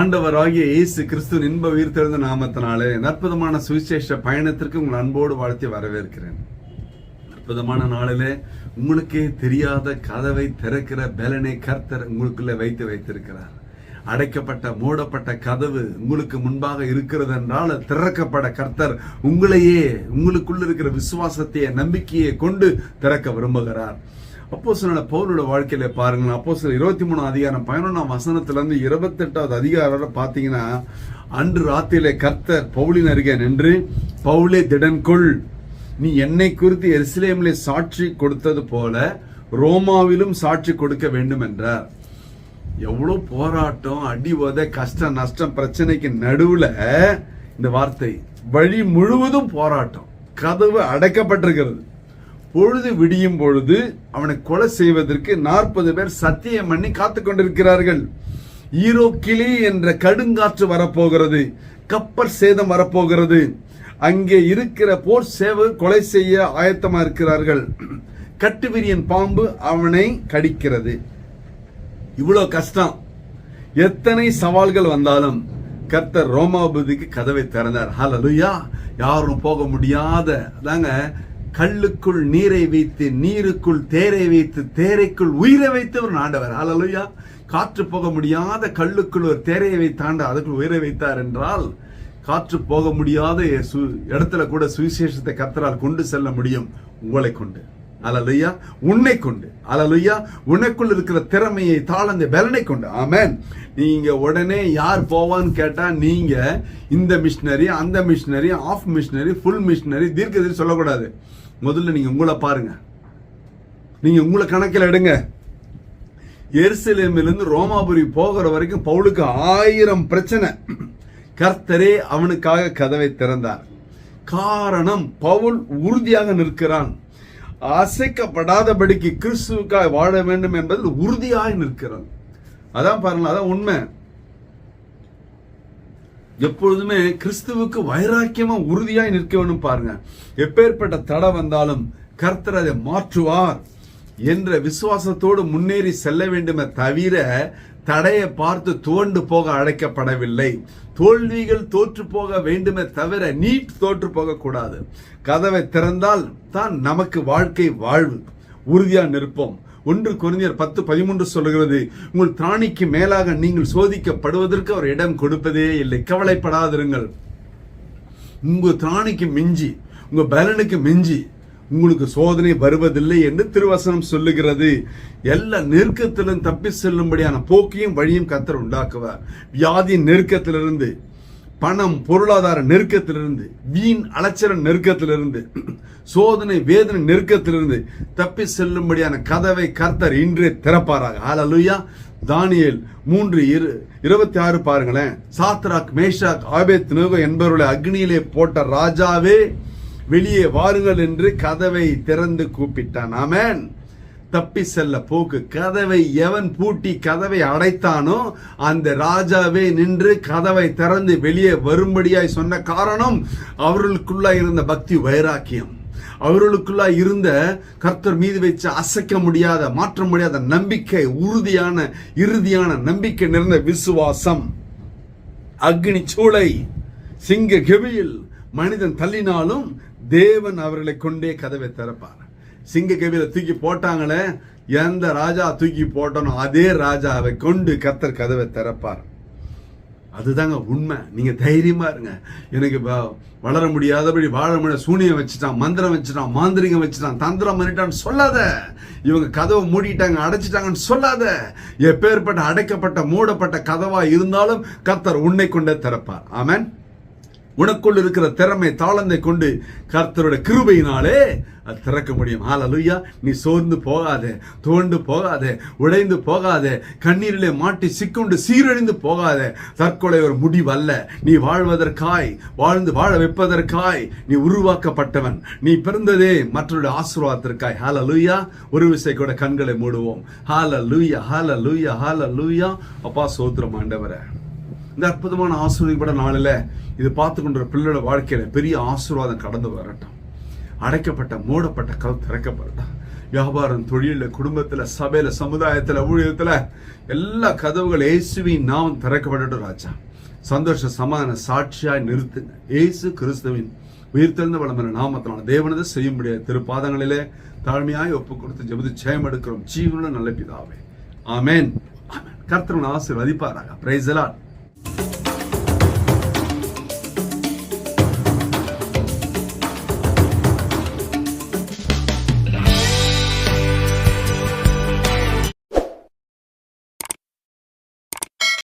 ஆண்டவராகிய இயேசு கிறிஸ்து இன்ப உயிர்த்தெழுந்த நாமத்தினாலே அற்புதமான சுவிசேஷ பயணத்திற்கு உங்கள் அன்போடு வாழ்த்தி வரவேற்கிறேன். அற்புதமான நாளிலே உங்களுக்கே தெரியாத கதவை திறக்கிற பலனை கர்த்தர் உங்களுக்குள்ளே வைத்து வைத்திருக்கிறார். அடைக்கப்பட்ட மூடப்பட்ட கதவு உங்களுக்கு முன்பாக இருக்கிறது என்றால் திறக்கப்பட கர்த்தர் உங்களையே உங்களுக்குள்ள இருக்கிற விசுவாசத்தையே நம்பிக்கையை கொண்டு திறக்க விரும்புகிறார். அப்போ சில பவுலோட வாழ்க்கையில பாருங்களேன் அப்போ சில இருபத்தி மூணு அதிகாரம் பதினொன்றாம் வசனத்துல இருந்து இருபத்தெட்டாவது அதிகாரம் பார்த்தீங்கன்னா பாத்தீங்கன்னா அன்று ராத்திரியிலே கர்த்தர் பவுலின் அருகே நின்று பவுலே திடன்கொள். நீ என்னை குறித்து எருசலேமிலே சாட்சி கொடுத்தது போல ரோமாவிலும் சாட்சி கொடுக்க வேண்டும் என்றார் எவ்வளவு போராட்டம் அடி உத கஷ்டம் நஷ்டம் பிரச்சனைக்கு நடுவுல இந்த வார்த்தை வழி முழுவதும் போராட்டம். கதவு அடைக்கப்பட்டிருக்கிறது. பொழுது விடியும் பொழுது அவனை கொலை செய்வதற்கு நாற்பது பேர் சத்தியம் பண்ணி காத்து கொண்டிருக்கிறார்கள். ஈரோ கிளி என்ற கடுங்காற்று வரப்போகிறது. கப்பல் சேதம் வரப்போகிறது. அங்கே இருக்கிற போர் சேவை கொலை செய்ய ஆயத்தமா இருக்கிறார்கள். கட்டுவிரியன் பாம்பு அவனை கடிக்கிறது. இவ்வளோ கஷ்டம். எத்தனை சவால்கள் வந்தாலும் கர்த்தர் ரோமாபதிக்கு கதவை திறந்தார். ஹலோ யாரும் போக முடியாத தாங்க கல்லுக்குள் நீரை வைத்து நீருக்குள் தேரை வைத்து தேரைக்குள் உயிரை வைத்தவர் ஆண்டவர். அலலுயா காற்று போக முடியாத கல்லுக்குள் ஒரு தேரையை வைத்தாண்ட அதுக்குள் உயிரை வைத்தார் என்றால் காற்று போக முடியாத சு- இடத்துல கூட சுவிசேஷத்தை கத்தரால் கொண்டு செல்ல முடியும். உங்களை கொண்டு. அலலுயா உன்னை கொண்டு. அலலுயா உனக்குள் இருக்கிற திறமையை தாழ்ந்த பலனை கொண்டு. ஆமேன் நீங்க உடனே யார் போவான்னு கேட்டா நீங்க இந்த மிஷினரி அந்த missionary half missionary full missionary தீர்க்கதரி சொல்லக்கூடாது. முதல்ல நீங்க உங்களை பாருங்க. நீங்க உங்களை கணக்கில் எடுங்க. எருசலேமிலிருந்து ரோமாபுரி போகிற வரைக்கும் பவுலுக்கு ஆயிரம் பிரச்சனை. கர்த்தரே அவனுக்காக கதவை திறந்தார். காரணம் பவுல் உறுதியாக நிற்கிறான். அசைக்கப்படாதபடிக்கு கிறிஸ்துவுக்காய் வாழ வேண்டும் என்பதில் உறுதியாய் நிற்கிறான் அதான் பாருங்க அதான் உண்மை. எப்பொழுதுமே கிறிஸ்துவுக்கு வைராக்கியமா உறுதியாய் நிற்க வேண்டும் பாருங்க. எப்பேற்பட்ட தடை வந்தாலும் கர்த்தர் அதை மாற்றுவார் என்ற விசுவாசத்தோடு முன்னேறி செல்ல வேண்டுமே தவிர தடையை பார்த்து துவண்டு போக அழைக்கப்படவில்லை. தோல்விகள் தோற்று போக வேண்டுமே தவிர நீட் தோற்று போக கூடாது. கதவை திறந்தால் தான் நமக்கு வாழ்க்கை வாழ்வு. உறுதியா நிற்போம். ஒன்று குறைஞர் பத்து பதிமூன்று சொல்லுகிறது உங்கள் திராணிக்கு மேலாக நீங்கள் சோதிக்கப்படுவதற்கு அவர் இடம் கொடுப்பதே இல்லை. கவலைப்படாதிருங்கள். உங்கள் திராணிக்கு மிஞ்சி உங்கள் பலனுக்கு மிஞ்சி உங்களுக்கு சோதனை வருவதில்லை என்று திருவசனம் சொல்லுகிறது. எல்லா நெருக்கத்திலும் தப்பி செல்லும்படியான போக்கையும் வழியும் கத்தர் உண்டாக்குவார். வியாதியின் நெருக்கத்திலிருந்து பணம் பொருளாதார நெருக்கத்திலிருந்து வீண் அலைச்சல நெருக்கத்திலிருந்து சோதனை வேதனை நெருக்கத்திலிருந்து தப்பி செல்லும்படியான கதவை கர்த்தர் இன்றே திறப்பாராக. ஆலலுயா தானியேல் மூன்று இரு இருபத்தி ஆறு பாருங்களேன். சாத்ராக் மேஷாக் ஆபேத் நோகோ என்பவர்களை அக்னியிலே போட்ட ராஜாவே வெளியே வாருங்கள் என்று கதவை திறந்து கூப்பிட்டான். ஆமேன். தப்பி செல்ல போக்கு. கதவை எவன் பூட்டி கதவை அடைத்தானோ அந்த ராஜாவே நின்று கதவை திறந்து வெளியே வரும்படியாய் சொன்ன காரணம் அவர்களுக்குள்ள இருந்த பக்தி வைராக்கியம். அவர்களுக்குள்ள இருந்த கர்த்தர் மீது வச்சு அசைக்க முடியாத மாற்ற முடியாத நம்பிக்கை உறுதியான இறுதியான நம்பிக்கை நிறைந்த விசுவாசம். அக்னி சூளை சிங்க கெவியில் மனிதன் தள்ளினாலும் தேவன் அவர்களை கொண்டே கதவை திறப்பார். சிங்க கெபியில தூக்கி போட்டாங்களே எந்த ராஜா தூக்கி போட்டனோ அதே ராஜாவை கொண்டு கத்தர் கதவை திறப்பார். அதுதாங்க உண்மை. நீங்க தைரியமா இருங்க. எனக்கு வளர முடியாதபடி வாழ முடியாத சூனியம் வச்சுட்டான் மந்திரம் வச்சுட்டான் மாந்திரிகம் வச்சுட்டான் தந்திரம் பண்ணிட்டான்னு சொல்லாத. இவங்க கதவை மூடிட்டாங்க அடைச்சிட்டாங்கன்னு சொல்லாத. எப்பேற்பட்ட அடைக்கப்பட்ட மூடப்பட்ட கதவா இருந்தாலும் கத்தர் உன்னை கொண்டே திறப்பார். ஆமேன். உனக்குள் இருக்கிற திறமை தாளந்தை கொண்டு கர்த்தருடைய கிருபையினாலே அது திறக்க முடியும். ஆலலுயா நீ சோர்ந்து போகாதே தோண்டு போகாதே உடைந்து போகாதே கண்ணீரிலே மாட்டி சிக்குண்டு சீரழிந்து போகாதே. தற்கொலை ஒரு முடிவல்ல. நீ வாழ்வதற்காய் வாழ்ந்து வாழ வைப்பதற்காய் நீ உருவாக்கப்பட்டவன். நீ பிறந்ததே மற்றொரு ஆசீர்வாதத்திற்காய். லூயா ஒரு விசை கூட கண்களை மூடுவோம். ஹால லூயா ஹால லூயா ஹால லூயா அப்பா சோத்திரம் ஆண்டவரை. இந்த அற்புதமான ஆசீர்வதிப்பட நாளில் இது பார்த்து கொண்ட பிள்ளையோட வாழ்க்கையில பெரிய ஆசீர்வாதம் கடந்து வரட்டும். அடைக்கப்பட்ட மூடப்பட்ட கல் திறக்கப்படட்டும். வியாபாரம் தொழில குடும்பத்துல சபையில சமுதாயத்துல ஊழியத்துல எல்லா கதவுகள் இயேசுவின் நாம் திறக்கப்படட்டும் ராஜா. சந்தோஷ சமாதான சாட்சியாய் நிறுத்துங்க. இயேசு கிறிஸ்துவின் உயிர்த்தெழுந்த வளமான நாமத்தினால தேவனது செய்யும்படிய திருப்பாதங்களிலே தாழ்மையாய் ஒப்பு கொடுத்து ஜெபது ஜெயம் எடுக்கிறோம். ஜீவனுள்ள நல்ல பிதாவே. ஆமேன். ஆமென். கர்த்தர் ஆசீர்வதிப்பாராக. பிரைஸ் எல்லாம்